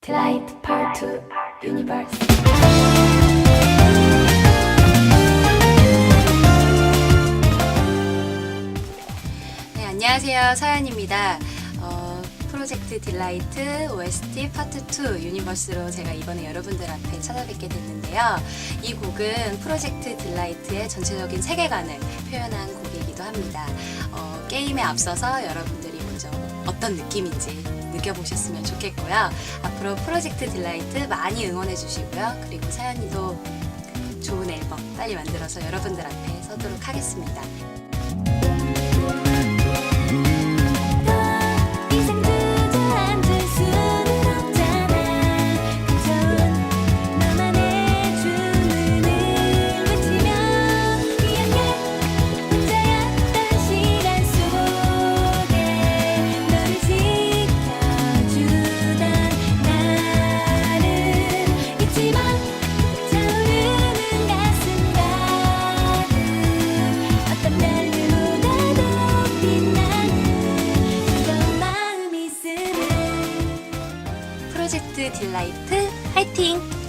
Delight Part 2 Universe 네, 안녕하세요. 서연입니다. 어, 프로젝트 딜라이트 OST 파트 2 유니버스로 제가 이번에 여러분들 앞에 찾아뵙게 됐는데요. 이 곡은 프로젝트 딜라이트의 전체적인 세계관을 표현한 곡이기도 합니다. 어, 게임에 앞서서 여러분들이 먼저 어떤 느낌인지 느껴보셨으면 좋겠고요. 앞으로 프로젝트 딜라이트 많이 응원해 주시고요. 그리고 서연이도 좋은 앨범 빨리 만들어서 여러분들 앞에 서도록 하겠습니다. 프로젝트 딜라이트 화이팅!